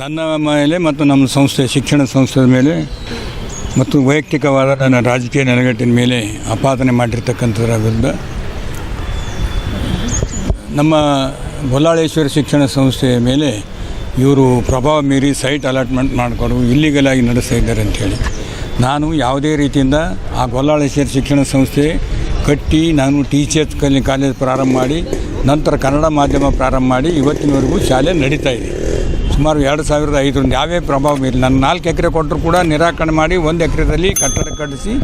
ನನ್ನ ಮೇಲೆ ಮತ್ತು ನಮ್ಮ ಸಂಸ್ಥೆ, ಶಿಕ್ಷಣ ಸಂಸ್ಥೆಯ ಮೇಲೆ ಮತ್ತು ವೈಯಕ್ತಿಕವಾದ ನನ್ನ ರಾಜಕೀಯ ನೆಲೆಗಟ್ಟಿನ ಮೇಲೆ ಆಪಾದನೆ ಮಾಡಿರ್ತಕ್ಕಂಥದ್ರ ವಿರುದ್ಧ ನಮ್ಮ ಬೊಲ್ಲಾಳೇಶ್ವರ ಶಿಕ್ಷಣ ಸಂಸ್ಥೆಯ ಮೇಲೆ ಇವರು ಪ್ರಭಾವ ಮೀರಿ ಸೈಟ್ ಅಲಾಟ್ಮೆಂಟ್ ಮಾಡಿಕೊಂಡು ಇಲ್ಲಿಗಲಾಗಿ ನಡೆಸ್ತಾ ಇದ್ದಾರೆ ಅಂಥೇಳಿ ನಾನು ಯಾವುದೇ ರೀತಿಯಿಂದ ಆ ಗೊಲ್ಲಾಳೇಶ್ವರ ಶಿಕ್ಷಣ ಸಂಸ್ಥೆ ಕಟ್ಟಿ ನಾನು ಟೀಚರ್ಸ್ ಕಲಿ ಕಾಲೇಜ್ ಪ್ರಾರಂಭ ಮಾಡಿ, ನಂತರ ಕನ್ನಡ ಮಾಧ್ಯಮ ಪ್ರಾರಂಭ ಮಾಡಿ ಇವತ್ತಿನವರೆಗೂ ಶಾಲೆ ನಡೀತಾ ಇದೆ. ಸುಮಾರು ಎರಡು ಸಾವಿರದ ಐದರಿಂದ ಯಾವೇ ಪ್ರಭಾವ ಇಲ್ಲ ನಾನು ನಾಲ್ಕು ಎಕರೆ ಕೊಟ್ಟರು ಕೂಡ ನಿರಾಕರಣೆ ಮಾಡಿ ಒಂದು ಎಕರೆದಲ್ಲಿ ಕಟ್ಟಡ ಕಟ್ಟಿಸಿ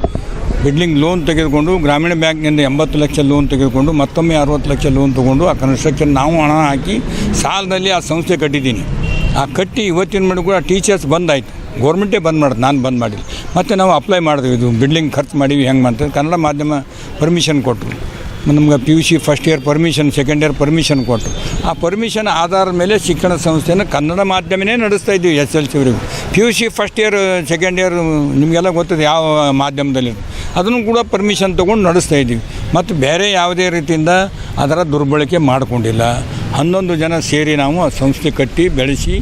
ಬಿಲ್ಡಿಂಗ್ ಲೋನ್ ತೆಗೆದುಕೊಂಡು ಗ್ರಾಮೀಣ ಬ್ಯಾಂಕ್ನಿಂದ ಎಂಬತ್ತು ಲಕ್ಷ ಲೋನ್ ತೆಗೆದುಕೊಂಡು ಮತ್ತೊಮ್ಮೆ ಅರವತ್ತು ಲಕ್ಷ ಲೋನ್ ತೊಗೊಂಡು ಆ ಕನ್ಸ್ಟ್ರಕ್ಷನ್ ನಾವು ಹಣ ಹಾಕಿ ಸಾಲದಲ್ಲಿ ಆ ಸಂಸ್ಥೆ ಕಟ್ಟಿದ್ದೀನಿ. ಆ ಕಟ್ಟಿ ಇವತ್ತಿನ ಮಟ್ಟಿಗೆ ಕೂಡ ಟೀಚರ್ಸ್ ಬಂದಾಯ್ತು. ಗೌರ್ಮೆಂಟೇ ಬಂದ್ ಮಾಡೋದು, ನಾನು ಬಂದ್ ಮಾಡಿಲ್ಲ. ಮತ್ತು ನಾವು ಅಪ್ಲೈ ಮಾಡಿದ್ವಿ. ಇದು ಬಿಲ್ಡಿಂಗ್ ಖರ್ಚು ಮಾಡೀವಿ ಹೆಂಗೆ ಮಾಡ್ತೀವಿ? ಕನ್ನಡ ಮಾಧ್ಯಮ ಪರ್ಮಿಷನ್ ಕೊಟ್ಟರು ನಮ್ಗೆ P U C first year permission second year permission ಕೊಟ್ಟರು ಆ ಪರ್ಮಿಷನ್ ಆಧಾರದ ಮೇಲೆ ಶಿಕ್ಷಣ ಸಂಸ್ಥೆಯನ್ನು ಕನ್ನಡ ಮಾಧ್ಯಮನೇ ನಡೆಸ್ತಾ ಇದ್ದೀವಿ S L ಸಿವರೆಗೂ P U C first year second year ನಿಮಗೆಲ್ಲ ಗೊತ್ತದೆ ಯಾವ ಮಾಧ್ಯಮದಲ್ಲಿ. ಅದನ್ನು ಕೂಡ ಪರ್ಮಿಷನ್ ತೊಗೊಂಡು ನಡೆಸ್ತಾ ಇದ್ದೀವಿ. ಮತ್ತು ಬೇರೆ ಯಾವುದೇ ರೀತಿಯಿಂದ ಅದರ ದುರ್ಬಳಕೆ ಮಾಡಿಕೊಂಡಿಲ್ಲ. ಹನ್ನೊಂದು ಜನ ಸೇರಿ ನಾವು ಆ ಸಂಸ್ಥೆ ಕಟ್ಟಿ ಬೆಳೆಸಿ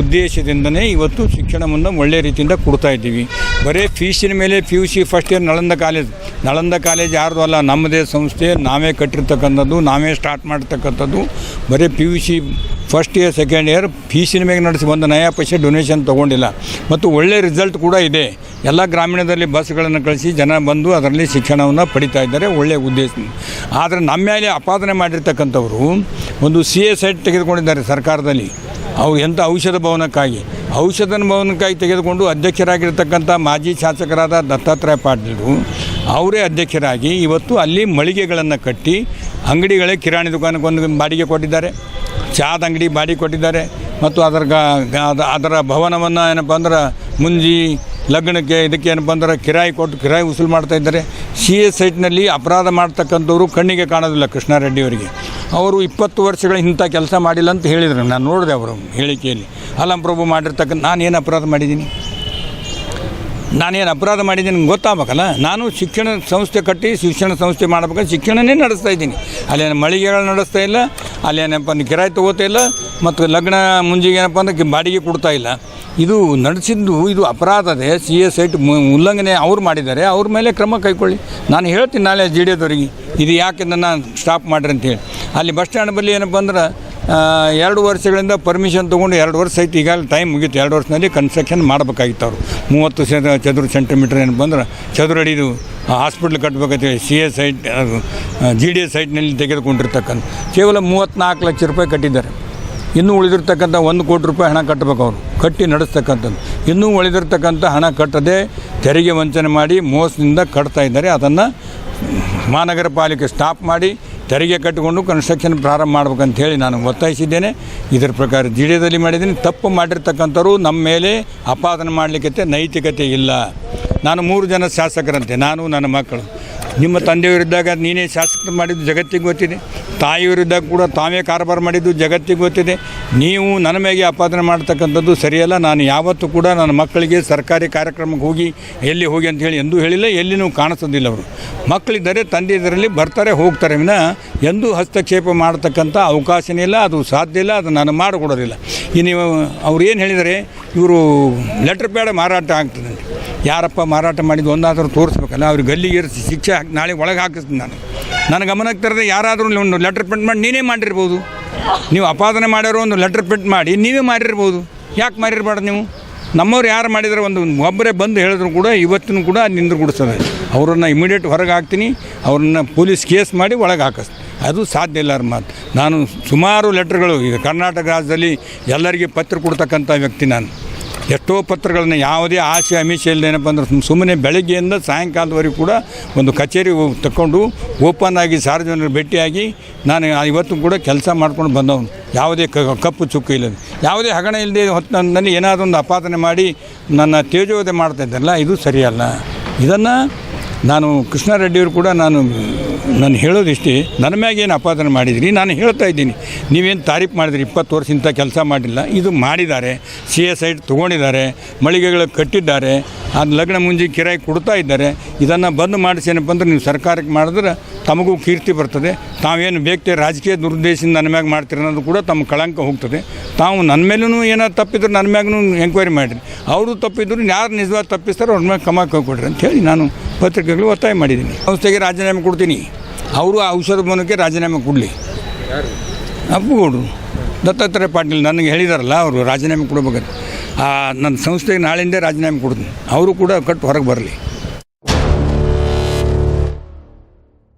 ಉದ್ದೇಶದಿಂದನೇ ಇವತ್ತು ಶಿಕ್ಷಣವನ್ನು ಒಳ್ಳೆಯ ರೀತಿಯಿಂದ ಕೊಡ್ತಾ ಇದ್ದೀವಿ. ಬರೀ ಫೀಸಿನ ಮೇಲೆ P U C first year Nalanda college Nalanda college ಯಾರ್ದು ಅಲ್ಲ ನಮ್ಮದೇ ಸಂಸ್ಥೆ, ನಾವೇ ಕಟ್ಟಿರ್ತಕ್ಕಂಥದ್ದು, ನಾವೇ ಸ್ಟಾರ್ಟ್ ಮಾಡ್ತಕ್ಕಂಥದ್ದು. ಬರೀ P U C first year second year ಫೀಸಿನ ಮೇಲೆ ನಡೆಸಿ ಒಂದು ನಯಾ ಪೈಸೆ ಡೊನೇಷನ್ ತೊಗೊಂಡಿಲ್ಲ. ಮತ್ತು ಒಳ್ಳೆಯ ರಿಸಲ್ಟ್ ಕೂಡ ಇದೆ. ಎಲ್ಲ ಗ್ರಾಮೀಣದಲ್ಲಿ ಬಸ್ಗಳನ್ನು ಕಳಿಸಿ ಜನ ಬಂದು ಅದರಲ್ಲಿ ಶಿಕ್ಷಣವನ್ನು ಪಡಿತಾ ಇದ್ದಾರೆ ಒಳ್ಳೆಯ ಉದ್ದೇಶ. ಆದರೆ ನಮ್ಮ ಮೇಲೆ ಅಪಾದನೆ ಮಾಡಿರ್ತಕ್ಕಂಥವರು ಒಂದು ಸಿ ಎಸ್ ಸೈಟ್ ತೆಗೆದುಕೊಂಡಿದ್ದಾರೆ ಸರ್ಕಾರದಲ್ಲಿ. ಅವ್ರು ಎಂಥ ಔಷಧ ಭವನಕ್ಕಾಗಿ? ಔಷಧ ಭವನಕ್ಕಾಗಿ ತೆಗೆದುಕೊಂಡು ಅಧ್ಯಕ್ಷರಾಗಿರ್ತಕ್ಕಂಥ ಮಾಜಿ ಶಾಸಕರಾದ ದತ್ತಾತ್ರೇಯ ಪಾಟೀಲರು ಅವರೇ ಅಧ್ಯಕ್ಷರಾಗಿ ಇವತ್ತು ಅಲ್ಲಿ ಮಳಿಗೆಗಳನ್ನು ಕಟ್ಟಿ ಅಂಗಡಿಗಳೇ ಕಿರಾಣಿ ದುಕಾನಕ್ಕೆ ಒಂದು ಬಾಡಿಗೆ ಕೊಟ್ಟಿದ್ದಾರೆ. ಚಹಾದ ಅಂಗಡಿ ಬಾಡಿಗೆ ಕೊಟ್ಟಿದ್ದಾರೆ. ಮತ್ತು ಅದರ ಅದರ ಭವನವನ್ನು ಏನಪ್ಪ ಅಂದ್ರೆ ಮುಂಜಿ ಲಗ್ನಕ್ಕೆ ಇದಕ್ಕೆ ಏನಪ್ಪ ಅಂದ್ರೆ ಕಿರಾಯಿ ಕೊಟ್ಟು ಕಿರಾಯಿ ವಸೂಲು ಮಾಡ್ತಾ ಇದ್ದಾರೆ. ಸಿ ಎಸ್ ಸೈಟ್ನಲ್ಲಿ ಅಪರಾಧ ಮಾಡ್ತಕ್ಕಂಥವ್ರು ಕಣ್ಣಿಗೆ ಕಾಣೋದಿಲ್ಲ ಕೃಷ್ಣಾರೆಡ್ಡಿಯವರಿಗೆ ಅವರು ಇಪ್ಪತ್ತು ವರ್ಷಗಳ ಇಂಥ ಕೆಲಸ ಮಾಡಿಲ್ಲ ಅಂತ ಹೇಳಿದರು. ನಾನು ನೋಡಿದೆ ಅವರು ಹೇಳಿಕೆಯಲ್ಲಿ. ಅಲ್ಲಂ ಪ್ರಭು ಮಾಡಿರ್ತಕ್ಕಂಥ ನಾನು ಏನು ಅಪರಾಧ ಮಾಡಿದ್ದೀನಿ? ನಾನೇನು ಅಪರಾಧ ಮಾಡಿದ್ದೀನಿ ಗೊತ್ತಾಗಬೇಕಲ್ಲ? ನಾನು ಶಿಕ್ಷಣ ಸಂಸ್ಥೆ ಕಟ್ಟಿ ಶಿಕ್ಷಣ ಸಂಸ್ಥೆ ಮಾಡ್ಬೇಕಂದ್ರೆ ಶಿಕ್ಷಣನೇ ನಡೆಸ್ತಾ ಇದ್ದೀನಿ. ಅಲ್ಲೇನು ಮಳಿಗೆಗಳು ನಡೆಸ್ತಾ ಇಲ್ಲ, ಅಲ್ಲೇನಪ್ಪ ಅಂದ್ರೆ ಕಿರಾಯಿ ತೊಗೋತಾ ಇಲ್ಲ, ಮತ್ತು ಲಗ್ನ ಮುಂಜಿಗೆ ಏನಪ್ಪ ಅಂದ್ರೆ ಬಾಡಿಗೆ ಕೊಡ್ತಾ ಇಲ್ಲ. ಇದು ನಡೆಸಿದ್ದು, ಇದು ಅಪರಾಧದೇ ಸಿ ಎಸ್ ಐಟ್ ಉಲ್ಲಂಘನೆ ಅವ್ರು ಮಾಡಿದ್ದಾರೆ. ಅವ್ರ ಮೇಲೆ ಕ್ರಮ ಕೈಕೊಳ್ಳಿ. ನಾನು ಹೇಳ್ತೀನಿ ನಾಳೆ ಜಿ ಡಿ ಎದವರಿಗೆ ಇದು ಯಾಕೆ ನನ್ನ ಸ್ಟಾಪ್ ಮಾಡ್ರಿ ಅಂತೇಳಿ ಅಲ್ಲಿ ಬಸ್ ಸ್ಟ್ಯಾಂಡ್ ಬಳಿ ಏನಪ್ಪ ಅಂದ್ರೆ ಎರಡು ವರ್ಷಗಳಿಂದ ಪರ್ಮಿಷನ್ ತೊಗೊಂಡು ಎರಡು ವರ್ಷ ಐತಿ ಈಗಾಗಲೇ ಟೈಮ್ ಮುಗೀತು. ಎರಡು ವರ್ಷದಲ್ಲಿ ಕನ್ಸ್ಟ್ರಕ್ಷನ್ ಮಾಡಬೇಕಾಗಿತ್ತು ಅವರು. ಮೂವತ್ತು ಸೆ ಚದುರ ಸೆಂಟಿಮೀಟ್ರ್ ಏನು ಬಂದ್ರೆ ಚದುರಡಿದು hospital ಕಟ್ಟಬೇಕಂತೇಳಿ C S site G D S ಸೈಟ್ನಲ್ಲಿ ತೆಗೆದುಕೊಂಡಿರ್ತಕ್ಕಂಥ. ಕೇವಲ ಮೂವತ್ತ್ನಾಲ್ಕು ಲಕ್ಷ ರೂಪಾಯಿ ಕಟ್ಟಿದ್ದಾರೆ. ಇನ್ನೂ ಉಳಿದಿರ್ತಕ್ಕಂಥ ಒಂದು ಕೋಟಿ ರೂಪಾಯಿ ಹಣ ಕಟ್ಟಬೇಕು ಅವರು. ಕಟ್ಟಿ ನಡೆಸ್ತಕ್ಕಂಥದ್ದು. ಇನ್ನೂ ಉಳಿದಿರ್ತಕ್ಕಂಥ ಹಣ ಕಟ್ಟದೆ ತೆರಿಗೆ ವಂಚನೆ ಮಾಡಿ ಮೋಸದಿಂದ ಕಟ್ತಾ ಇದ್ದಾರೆ. ಅದನ್ನು ಮಹಾನಗರ ಪಾಲಿಕೆ ಸ್ಟಾಪ್ ಮಾಡಿ ತೆರಿಗೆ ಕಟ್ಟಿಕೊಂಡು ಕನ್ಸ್ಟ್ರಕ್ಷನ್ ಪ್ರಾರಂಭ ಮಾಡ್ಬೇಕಂತ ಹೇಳಿ ನಾನು ಒತ್ತಾಯಿಸಿದ್ದೇನೆ. ಇದರ ಪ್ರಕಾರ ಜಿಡಿಯದಲ್ಲಿ ಮಾಡಿದ್ದೀನಿ. ತಪ್ಪು ಮಾಡಿರ್ತಕ್ಕಂಥವ್ರು ನಮ್ಮ ಮೇಲೆ ಅಪಾದನೆ ಮಾಡಲಿಕ್ಕೆ ನೈತಿಕತೆ ಇಲ್ಲ. ನಾನು ಮೂರು ಜನ ಶಾಸಕರಂತೆ. ನಾನು, ನನ್ನ ಮಕ್ಕಳು. ನಿಮ್ಮ ತಂದೆಯವರಿದ್ದಾಗ ನೀನೇ ಶಾಸಕ ಮಾಡಿದ್ದು ಜಗತ್ತಿಗೆ ಗೊತ್ತಿದೆ. ತಾಯಿಯವರಿದ್ದಾಗ ಕೂಡ ತಾವೇ ಕಾರಬಾರ ಮಾಡಿದ್ದು ಜಗತ್ತಿಗೆ ಗೊತ್ತಿದೆ. ನೀವು ನನ್ನ ಮೇಲೆ ಆಪಾದನೆ ಮಾಡ್ತಕ್ಕಂಥದ್ದು ಸರಿಯಲ್ಲ. ನಾನು ಯಾವತ್ತೂ ಕೂಡ ನನ್ನ ಮಕ್ಕಳಿಗೆ ಸರ್ಕಾರಿ ಕಾರ್ಯಕ್ರಮಕ್ಕೆ ಹೋಗಿ ಎಲ್ಲಿ ಹೋಗಿ ಅಂತ ಹೇಳಿ ಎಂದೂ ಹೇಳಿಲ್ಲ. ಎಲ್ಲಿನೂ ಕಾಣಿಸೋದಿಲ್ಲ ಅವರು. ಮಕ್ಕಳಿದ್ದರೆ ತಂದೆ ಇದರಲ್ಲಿ ಬರ್ತಾರೆ, ಹೋಗ್ತಾರೆ. ವಿನ ಎಂದೂ ಹಸ್ತಕ್ಷೇಪ ಮಾಡತಕ್ಕಂಥ ಅವಕಾಶನೇ ಇಲ್ಲ, ಅದು ಸಾಧ್ಯ ಇಲ್ಲ, ಅದು ನಾನು ಮಾಡಿಕೊಡೋದಿಲ್ಲ. ಇನ್ನು ಅವ್ರು ಏನು ಹೇಳಿದರೆ, ಇವರು ಲೆಟ್ರ್ ಪ್ಯಾಡ್ ಮಾರಾಟ ಆಗ್ತದೆ ಯಾರಪ್ಪ ಮಾರಾಟ ಮಾಡಿದ್ದು ಒಂದಾದರೂ ತೋರಿಸ್ಬೇಕಲ್ಲ, ಅವ್ರಿಗೆ ಗಲ್ಲಿಗೆ ಇರಿಸಿ ಶಿಕ್ಷೆ ಹಾಕಿ, ನಾಳೆ ಒಳಗೆ ಹಾಕಿಸ್ತೀನಿ ನಾನು. ನನ್ನ ಗಮನಕ್ಕೆ ತರದೆ ಯಾರಾದರೂ ಒಂದು ಲೆಟ್ರ್ ಪ್ರಿಂಟ್ ಮಾಡಿ ನೀನೇ ಮಾಡಿರ್ಬೋದು. ನೀವು ಅಪಾದನೆ ಮಾಡಿರೋ ಒಂದು ಲೆಟ್ರ್ ಪ್ರಿಂಟ್ ಮಾಡಿ ನೀವೇ ಮಾಡಿರ್ಬೋದು. ಯಾಕೆ ಮಾಡಿರ್ಬಾರ್ದು ನೀವು? ನಮ್ಮವ್ರು ಯಾರು ಮಾಡಿದರೆ ಒಂದು ಒಬ್ಬರೇ ಬಂದು ಹೇಳಿದ್ರು ಕೂಡ ಇವತ್ತಿನೂ ಕೂಡ ನಿಂದ್ರು ಗುಡಿಸ್ತದೆ ಅವರನ್ನು ಇಮಿಡಿಯೇಟ್ ಹೊರಗೆ ಹಾಕ್ತೀನಿ, ಅವ್ರನ್ನ ಪೊಲೀಸ್ ಕೇಸ್ ಮಾಡಿ ಒಳಗೆ ಹಾಕಿಸ್ತೀನಿ. ಅದು ಸಾಧ್ಯ ಇಲ್ಲ ಮಾತು ನಾನು ಸುಮಾರು ಲೆಟ್ರ್ಗಳು, ಈಗ ಕರ್ನಾಟಕ ರಾಜ್ಯದಲ್ಲಿ ಎಲ್ಲರಿಗೆ ಪತ್ರ ಕೊಡ್ತಕ್ಕಂಥ ವ್ಯಕ್ತಿ ನಾನು. ಎಷ್ಟೋ ಪತ್ರಗಳನ್ನ ಯಾವುದೇ ಆಸೆ, ಅಮಿಷೆ ಇಲ್ಲದೆ ಏನಪ್ಪ ಅಂದ್ರೆ ಸುಮ್ಮನೆ ಬೆಳಗ್ಗೆಯಿಂದ ಸಾಯಂಕಾಲದವರೆಗೂ ಕೂಡ ಒಂದು ಕಚೇರಿ ತಗೊಂಡು ಓಪನ್ ಆಗಿ ಸಾರ್ವಜನಿಕರು ಭೇಟಿಯಾಗಿ ನಾನು ಇವತ್ತು ಕೂಡ ಕೆಲಸ ಮಾಡ್ಕೊಂಡು ಬಂದವನು. ಯಾವುದೇ ಕಪ್ಪು ಚುಕ್ಕು ಇಲ್ಲದೆ. ಯಾವುದೇ ಹಗಣ ಇಲ್ಲದೆ ಹೊತ್ತು ನನ್ನ ಏನಾದರೂ ಒಂದು ಅಪಾದನೆ ಮಾಡಿ ನನ್ನ ತೇಜೋದೆ ಮಾಡ್ತಾ ಇದ್ದಲ್ಲ ಇದು ಸರಿಯಲ್ಲ. ಇದನ್ನು ನಾನು ಕೃಷ್ಣಾರೆಡ್ಡಿಯವರು ಕೂಡ ನಾನು ನಾನು ಹೇಳೋದಿಷ್ಟೇ, ನನ್ನ ಮ್ಯಾಗ ಏನು ಅಪಾದನೆ ಮಾಡಿದ್ರಿ? ನಾನು ಹೇಳ್ತಾ ಇದ್ದೀನಿ, ನೀವೇನು ತಾರೀಫ್ ಮಾಡಿದ್ರಿ, ಇಪ್ಪತ್ತು ವರ್ಷ ಇಂಥ ಕೆಲಸ ಮಾಡಿಲ್ಲ, ಇದು ಮಾಡಿದ್ದಾರೆ ಸಿ ಎಸ್ ಐಟ್ ತೊಗೊಂಡಿದ್ದಾರೆ, ಮಳಿಗೆಗಳು ಕಟ್ಟಿದ್ದಾರೆ ಅದು ಲಗ್ನ ಮುಂಜಿ ಕಿರಾಯಿ ಕೊಡ್ತಾ ಇದ್ದಾರೆ, ಇದನ್ನು ಬಂದ್ ಮಾಡಿಸೇನಪ್ಪ ಅಂದ್ರೆ ನೀವು ಸರ್ಕಾರಕ್ಕೆ ಮಾಡಿದ್ರೆ ತಮಗೂ ಕೀರ್ತಿ ಬರ್ತದೆ, ತಾವೇನು ಬೇಕೇ ರಾಜಕೀಯ ದುರುದ್ದೇಶದಿಂದ ನನ್ನ ಮ್ಯಾಗ ಮಾಡ್ತೀರಿ ಅನ್ನೋದು ಕೂಡ ತಮ್ಮ ಕಳಂಕ ಹೋಗ್ತದೆ. ತಾವು ನನ್ನ ಮೇಲೂ ಏನಾದ್ರು ತಪ್ಪಿದ್ರೆ ನನ್ನ ಮ್ಯಾಗೂ ಎಂಕ್ವೈರಿ ಮಾಡಿರಿ. ಅವರು ತಪ್ಪಿದ್ರು, ಯಾರು ನಿಜವಾಗಿ ತಪ್ಪಿಸ್ತಾರೋ ಅವ್ರ ಮ್ಯಾಗ ಕ್ರಮ ಅಂತ ಅಂತೇಳಿ ನಾನು ಪತ್ರಿಕೆಗಳು ಒತ್ತಾಯ ಮಾಡಿದ್ದೀನಿ. ಸಂಸ್ಥೆಗೆ ರಾಜೀನಾಮೆ ಕೊಡ್ತೀನಿ. ಅವರು ಆ ಔಷಧ ಮೂಲಕ್ಕೆ ರಾಜೀನಾಮೆ ಕೊಡಲಿ. ಅಪ್ಪುಗೌಡರು ದತ್ತಾತ್ರೇಯ ಪಾಟೀಲ್ ನನಗೆ ಹೇಳಿದಾರಲ್ಲ, ಅವರು ರಾಜೀನಾಮೆ ಕೊಡ್ಬೇಕಾದ್ರೆ ಆ, ನನ್ನ ಸಂಸ್ಥೆಗೆ ನಾಳೆಯಿಂದ ರಾಜೀನಾಮೆ ಕೊಡ್ತೀನಿ. ಅವರು ಕೂಡ ಕಟ್ಟು ಹೊರಗೆ ಬರಲಿ.